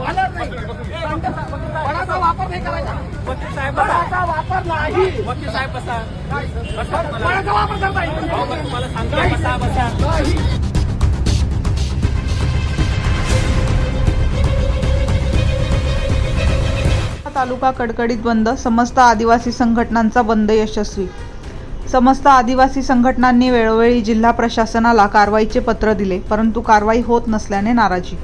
Collar नाही. बळाचा वापर नाही करायचा. वकील साहेब बसा. बळाचा वापर नाही. वकील साहेब बसा. बसा तुम्हाला. बळाचा वापर करता अहो, येईल मग तुम्हाला सांगतो बसा बसा. नाही. तालुका कडकडीत बंद समस्त आदिवासी संघटनांचा बंद यशस्वी. समस्त आदिवासी संघटनांनी वेळोवेळी जिल्हा प्रशासनाला कारवाईचे पत्र दिले परंतु कारवाई होत नसल्याने नाराजी.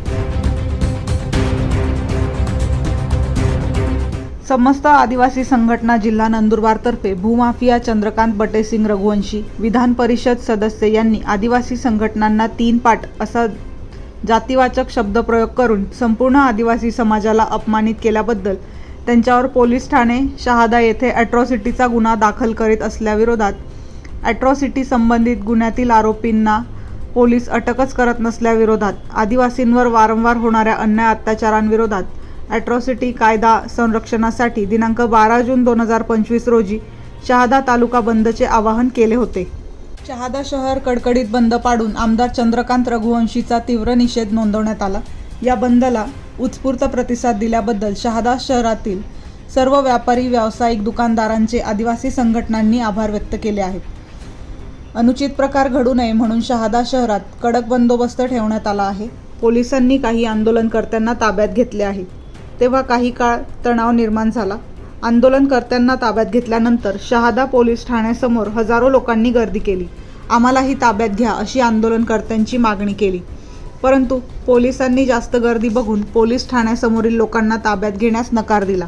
समस्त आदिवासी संघटना जिल्हा नंदुरबारतर्फे भूमाफिया चंद्रकांत बटेसिंग रघुवंशी विधान परिषद सदस्य यांनी आदिवासी संघटनांना तीन पाठ असा जातीवाचक शब्दप्रयोग करून संपूर्ण आदिवासी समाजाला अपमानित केल्याबद्दल त्यांच्यावर पोलीस ठाणे शहादा येथे ॲट्रॉसिटीचा गुन्हा दाखल करीत असल्याविरोधात ॲट्रॉसिटी संबंधित गुन्ह्यातील आरोपींना पोलीस अटकच करत नसल्याविरोधात आदिवासींवर वारंवार होणाऱ्या अन्याय अत्याचारांविरोधात ॲट्रॉसिटी कायदा संरक्षणासाठी दिनांक बारा जून दोन हजार पंचवीस रोजी शहादा तालुका बंदचे आवाहन केले होते. शहादा शहर कडकडीत बंद पाडून आमदार चंद्रकांत रघुवंशीचा तीव्र निषेध नोंदवण्यात आला. या बंदला उत्स्फूर्त प्रतिसाद दिल्याबद्दल शहादा शहरातील सर्व व्यापारी व्यावसायिक दुकानदारांचे आदिवासी संघटनांनी आभार व्यक्त केले आहेत. अनुचित प्रकार घडू नये म्हणून शहादा शहरात कडक बंदोबस्त ठेवण्यात आला आहे. पोलिसांनी काही आंदोलनकर्त्यांना ताब्यात घेतले आहे. तेव्हा काही काळ तणाव निर्माण झाला. आंदोलनकर्त्यांना ताब्यात घेतल्यानंतर शहादा पोलीस ठाण्यासमोर हजारो लोकांनी गर्दी केली. आम्हालाही ताब्यात घ्या अशी आंदोलनकर्त्यांची मागणी केली. परंतु पोलिसांनी जास्त गर्दी बघून पोलीस ठाण्यासमोरील लोकांना ताब्यात घेण्यास नकार दिला.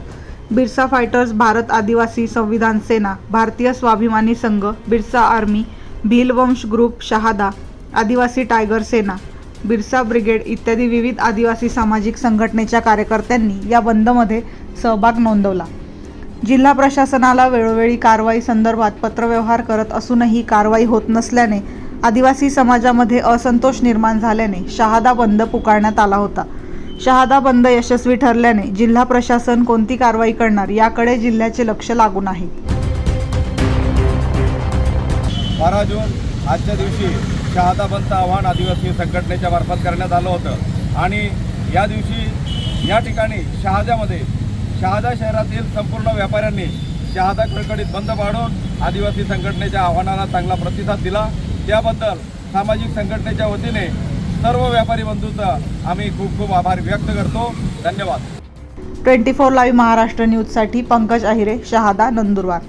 बिरसा फायटर्स भारत आदिवासी संविधान Sena Bharatiya Swabhimani Sangh Birsa Army Bhilvansh Group Shahada Adivasi Tiger Sena Birsa brigade इत्यादी विविध आदिवासी सामाजिक संघटनेच्या कार्यकर्त्यांनी या बंदमध्ये सहभाग नोंदवला. जिल्हा प्रशासनाला वेळोवेळी कारवाई संदर्भात पत्रव्यवहार करत असूनही कारवाई होत नसल्याने आदिवासी समाजामध्ये असंतोष निर्माण झाल्याने शहादा बंद पुकारण्यात आला होता. शहादा बंद यशस्वी ठरल्याने जिल्हा प्रशासन कोणती कारवाई करणार याकडे जिल्ह्याचे लक्ष लागून आहे. बारा जून आजच्या दिवशी शहादा बंदचं आव्हान आदिवासी संघटनेच्या मार्फत करण्यात आलं होतं. आणि या दिवशी या ठिकाणी शहाद्यामध्ये शहादा शहरातील संपूर्ण व्यापाऱ्यांनी शहादा कडकडीत बंद पाडून आदिवासी संघटनेच्या आव्हानाला चांगला प्रतिसाद दिला. त्याबद्दल सामाजिक संघटनेच्या वतीने सर्व व्यापारी बंधूंचा आम्ही खूप खूप आभार व्यक्त करतो. धन्यवाद. ट्वेंटी फोर लाईव्ह महाराष्ट्र न्यूजसाठी पंकज अहिरे शहादा नंदुरबार.